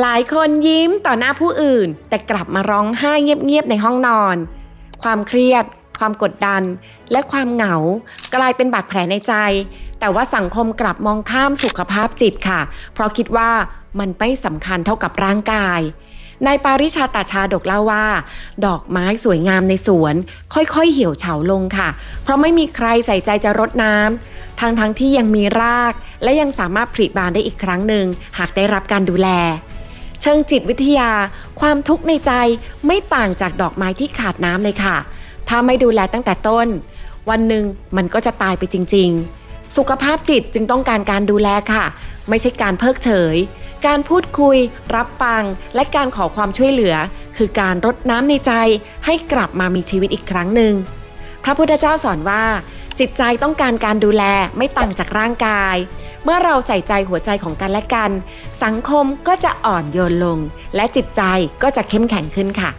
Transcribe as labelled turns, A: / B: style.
A: หลายคนยิ้มต่อหน้าผู้อื่น แต่กลับมาร้องไห้เงียบๆในห้องนอน ความเครียด ความกดดัน และความเหงา กลายเป็นบาดแผลในใจ แต่ว่าสังคมกลับมองข้ามสุขภาพจิตค่ะ เพราะคิดว่ามันไม่สำคัญเท่ากับร่างกายนายปาริชาตาชาดกเล่าว่า ดอกไม้สวยงามในสวน ค่อยๆเหี่ยวเฉาลงค่ะ เพราะไม่มีใครใส่ใจจะรดน้ำทั้งๆทที่ยังมีราก และยังสามารถผลิบานได้อีกครั้งหนึ่งหากได้รับการดูแล เชิงจิตวิทยา ความทุกข์ในใจไม่ต่างจากดอกไม้ที่ขาดน้ำเลยค่ะ ถ้าไม่ดูแลตั้งแต่ต้น วันหนึ่งมันก็จะตายไปจริง ๆ สุขภาพจิตจึงต้องการการดูแลค่ะ ไม่ใช่การเพิกเฉย การพูดคุย รับฟัง และการขอความช่วยเหลือ คือการรดน้ำในใจให้กลับมามีชีวิตอีกครั้งหนึ่งพระพุทธเจ้าสอนว่า จิตใจต้องการการดูแลไม่ต่างจากร่างกาย เมื่อเราใส่ใจหัวใจของกันและกัน สังคมก็จะอ่อนโยนลง และจิตใจก็จะเข้มแข็งขึ้นค่ะ